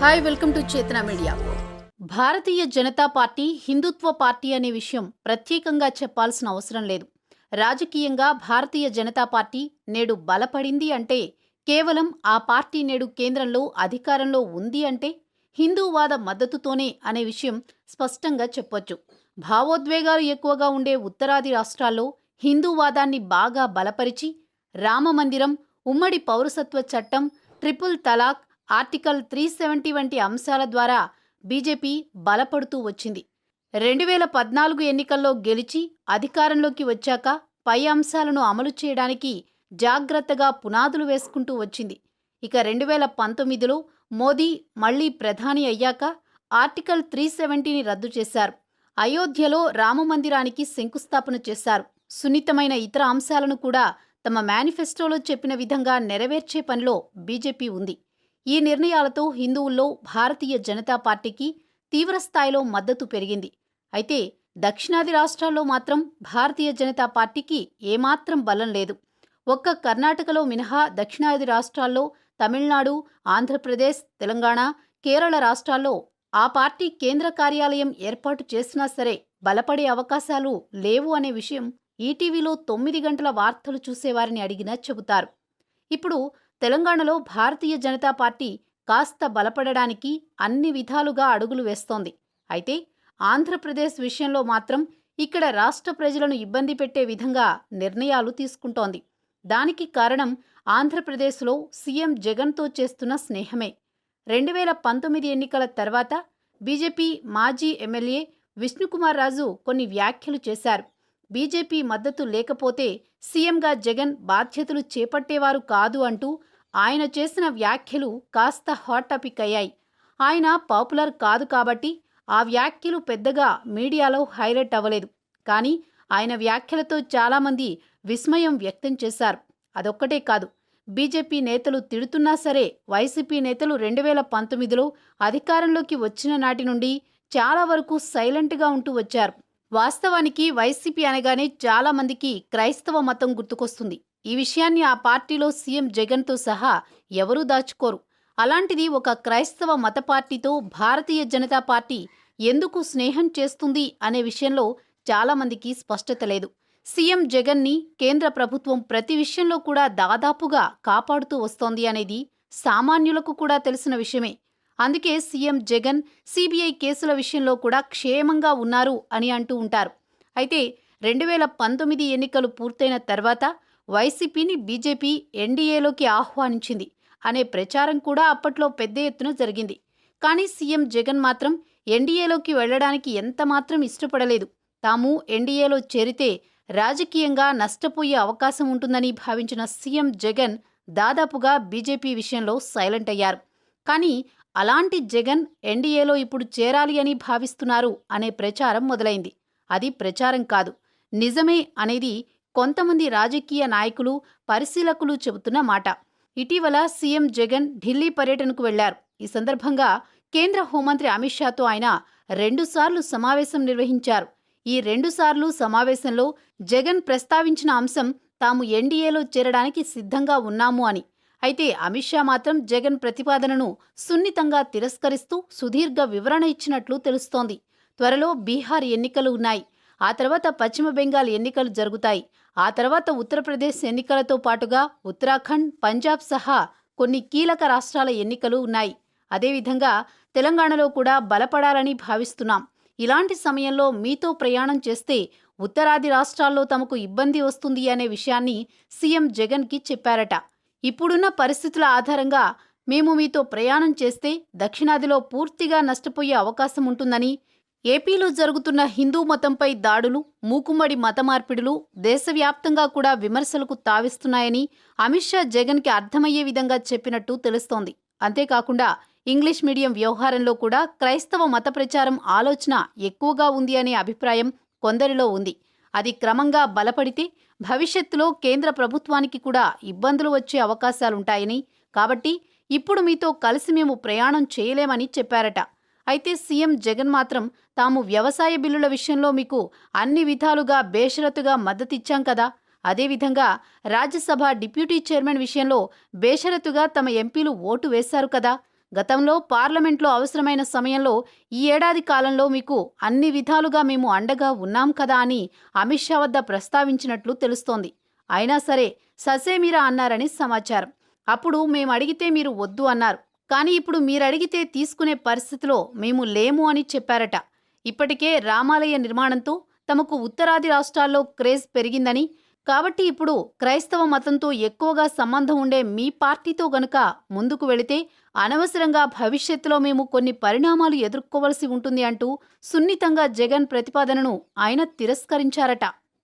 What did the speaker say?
Hi welcome to Chetana media. Bharatiya Janata Party Hindutva party అనే విషయం ప్రత్యేకంగా చెప్పాల్సిన అవసరం లేదు. రాజకీయంగా భారతీయ జనతా పార్టీ నేడు బలపడింది అంటే కేవలం ఆ పార్టీ నేడు కేంద్రంలో అధికారంలో ఉంది అంటే హిందూవాద మద్దతుతోనే అనే విషయం స్పష్టంగా చెప్పొచ్చు. భావోద్వేగాలు ఎక్కువగా ఉండే ఉత్తరాది రాష్ట్రాల్లో హిందూవాదాన్ని బాగా బలపరిచి రామమందిరం ఉమ్మడి పౌరసత్వ చట్టం triple talaq article three seventy వంటి అంశాల ద్వారా బీజేపీ బలపడుతూ వచ్చింది. రెండు వేల పద్నాలుగు ఎన్నికల్లో గెలిచి అధికారంలోకి వచ్చాక పై అంశాలను అమలు చేయడానికి జాగ్రత్తగా పునాదులు వేసుకుంటూ వచ్చింది. ఇక రెండు వేల పంతొమ్మిదిలో మోదీ మళ్ళీ ప్రధాని అయ్యాక ఆర్టికల్ త్రీ సెవెంటీని రద్దు చేశారు. అయోధ్యలో రామమందిరానికి శంకుస్థాపన చేశారు. సున్నితమైన ఇతర అంశాలను కూడా తమ మేనిఫెస్టోలో చెప్పిన విధంగా నెరవేర్చే పనిలో బీజేపీ ఉంది. ఈ నిర్ణయాలతో హిందువుల్లో భారతీయ జనతా పార్టీకి తీవ్రస్థాయిలో మద్దతు పెరిగింది. అయితే దక్షిణాది రాష్ట్రాల్లో మాత్రం భారతీయ జనతా పార్టీకి ఏమాత్రం బలం లేదు. ఒక్క కర్ణాటకలో మినహా దక్షిణాది రాష్ట్రాల్లో తమిళనాడు ఆంధ్రప్రదేశ్ తెలంగాణ కేరళ రాష్ట్రాల్లో ఆ పార్టీ కేంద్ర కార్యాలయం ఏర్పాటు చేసినా సరే బలపడే అవకాశాలు లేవు అనే విషయం ఈటీవీలో తొమ్మిది గంటల వార్తలు చూసేవారిని అడిగినా చెబుతారు. ఇప్పుడు తెలంగాణలో భారతీయ జనతా పార్టీ కాస్త బలపడడానికి అన్ని విధాలుగా అడుగులు వేస్తోంది. అయితే ఆంధ్రప్రదేశ్ విషయంలో మాత్రం ఇక్కడ రాష్ట్ర ప్రజలను ఇబ్బంది పెట్టే విధంగా నిర్ణయాలు తీసుకుంటోంది. దానికి కారణం ఆంధ్రప్రదేశ్లో సీఎం జగన్తో చేస్తున్న స్నేహమే. రెండు వేల పంతొమ్మిది ఎన్నికల తర్వాత బీజేపీ మాజీ ఎమ్మెల్యే విష్ణుకుమార్ రాజు కొన్ని వ్యాఖ్యలు చేశారు. బీజేపీ మద్దతు లేకపోతే సీఎంగా జగన్ బాధ్యతలు చేపట్టేవారు కాదు అంటూ ఆయన చేసిన వ్యాఖ్యలు కాస్త హాట్ టాపిక్ అయ్యాయి. ఆయన పాపులర్ కాదు కాబట్టి ఆ వ్యాఖ్యలు పెద్దగా మీడియాలో హైలైట్ అవ్వలేదు. కానీ ఆయన వ్యాఖ్యలతో చాలామంది విస్మయం వ్యక్తం చేశారు. అదొక్కటే కాదు బీజేపీ నేతలు తిడుతున్నా సరే వైసీపీ నేతలు రెండు వేల పంతొమ్మిదిలో అధికారంలోకి వచ్చిన నాటి నుండి చాలా వరకు సైలెంట్గా ఉంటూ వచ్చారు. వాస్తవానికి వైసీపీ అనగానే చాలామందికి క్రైస్తవ మతం గుర్తుకొస్తుంది. ఈ విషయాన్ని ఆ పార్టీలో సీఎం జగన్తో సహా ఎవరూ దాచుకోరు. అలాంటిది ఒక క్రైస్తవ మత పార్టీతో భారతీయ జనతా పార్టీ ఎందుకు స్నేహం చేస్తుంది అనే విషయంలో చాలామందికి స్పష్టత లేదు. సీఎం జగన్ని కేంద్ర ప్రభుత్వం ప్రతి విషయంలో కూడా దాదాపుగా కాపాడుతూ వస్తోంది అనేది సామాన్యులకు కూడా తెలిసిన విషయమే. అందుకే సీఎం జగన్ సిబిఐ కేసుల విషయంలో కూడా క్షేమంగా ఉన్నారు అని అంటూ ఉంటారు. అయితే రెండు వేల పంతొమ్మిది ఎన్నికలు పూర్తయిన తర్వాత వైసీపీని బీజేపీ ఎన్డీఏలోకి ఆహ్వానించింది అనే ప్రచారం కూడా అప్పట్లో పెద్ద ఎత్తున జరిగింది. కానీ సీఎం జగన్ మాత్రం ఎన్డీఏలోకి వెళ్ళడానికి ఎంతమాత్రం ఇష్టపడలేదు. తాము ఎన్డీఏలో చేరితే రాజకీయంగా నష్టపోయే అవకాశం ఉంటుందని భావించిన సీఎం జగన్ దాదాపుగా బీజేపీ విషయంలో సైలెంట్ అయ్యారు. కానీ అలాంటి జగన్ ఎన్డీఏలో ఇప్పుడు చేరాలి అని భావిస్తున్నారు అనే ప్రచారం మొదలైంది. అది ప్రచారం కాదు. నిజమే అనేది కొంతమంది రాజకీయ నాయకులు పరిశీలకులు చెబుతున్న మాట. ఇటీవల సీఎం జగన్ ఢిల్లీ పర్యటనకు వెళ్ళారు. ఈ సందర్భంగా కేంద్ర హోంమంత్రి అమిత్ షాతో ఆయన రెండుసార్లు సమావేశం నిర్వహించారు. ఈ రెండుసార్లు సమావేశంలో జగన్ ప్రస్తావించిన అంశం తాము ఎన్డీఏలో చేరడానికి సిద్ధంగా ఉన్నాము అని. అయితే అమిత్ షా మాత్రం జగన్ ప్రతిపాదనను సున్నితంగా తిరస్కరిస్తూ సుదీర్ఘ వివరణ ఇచ్చినట్లు తెలుస్తోంది. త్వరలో బీహార్ ఎన్నికలు ఉన్నాయి. ఆ తర్వాత పశ్చిమ బెంగాల్ ఎన్నికలు జరుగుతాయి. ఆ తర్వాత ఉత్తరప్రదేశ్ ఎన్నికలతో పాటుగా ఉత్తరాఖండ్ పంజాబ్ సహా కొన్ని కీలక రాష్ట్రాల ఎన్నికలు ఉన్నాయి. అదేవిధంగా తెలంగాణలో కూడా బలపడాలని భావిస్తున్నాం. ఇలాంటి సమయంలో మీతో ప్రయాణం చేస్తే ఉత్తరాది రాష్ట్రాల్లో తమకు ఇబ్బంది వస్తుంది అనే విషయాన్ని సీఎం జగన్కి చెప్పారట. ఇప్పుడున్న పరిస్థితుల ఆధారంగా మేము మీతో ప్రయాణం చేస్తే దక్షిణాదిలో పూర్తిగా నష్టపోయే అవకాశం ఉంటుందని ఏపీలో జరుగుతున్న హిందూ మతంపై దాడులు మూకుమ్మడి మత మార్పిడులు దేశవ్యాప్తంగా కూడా విమర్శలకు తావిస్తున్నాయని అమిత్ షా జగన్కి అర్థమయ్యే విధంగా చెప్పినట్టు తెలుస్తోంది. అంతేకాకుండా ఇంగ్లీష్ మీడియం వ్యవహారంలో కూడా క్రైస్తవ మత ప్రచారం ఆలోచన ఎక్కువగా ఉంది అనే అభిప్రాయం కొందరిలో ఉంది. అది క్రమంగా బలపడితే భవిష్యత్తులో కేంద్ర ప్రభుత్వానికి కూడా ఇబ్బందులు వచ్చే అవకాశాలుంటాయని. కాబట్టి ఇప్పుడు మీతో కలిసి మేము ప్రయాణం చేయలేమని చెప్పారట. అయితే సీఎం జగన్ మాత్రం తాము వ్యవసాయ బిల్లుల విషయంలో మీకు అన్ని విధాలుగా బేషరతుగా మద్దతిచ్చాం కదా. అదేవిధంగా రాజ్యసభ డిప్యూటీ చైర్మన్ విషయంలో బేషరతుగా తమ ఎంపీలు ఓటు వేశారు కదా. గతంలో పార్లమెంట్లో అవసరమైన సమయంలో ఈ ఏడాది కాలంలో మీకు అన్ని విధాలుగా మేము అండగా ఉన్నాం కదా అని అమిత్ షా వద్ద ప్రస్తావించినట్లు తెలుస్తోంది. అయినా సరే ససేమిరా అన్నారని సమాచారం. అప్పుడు మేము అడిగితే మీరు వద్దు అన్నారు. కానీ ఇప్పుడు మీరు అడిగితే తీసుకునే పరిస్థితిలో మేము లేము అని చెప్పారట. ఇప్పటికే రామాలయ నిర్మాణంతో తమకు ఉత్తరాది రాష్ట్రాల్లో క్రేజ్ పెరిగిందని కాబట్టి ఇప్పుడు క్రైస్తవ మతంతో ఎక్కువగా సంబంధం ఉండే మీ పార్టీతో గనుక ముందుకు వెళితే అనవసరంగా భవిష్యత్తులో మేము కొన్ని పరిణామాలు ఎదుర్కోవలసి ఉంటుంది అంటూ సున్నితంగా జగన్ ప్రతిపాదనను ఆయన తిరస్కరించారట.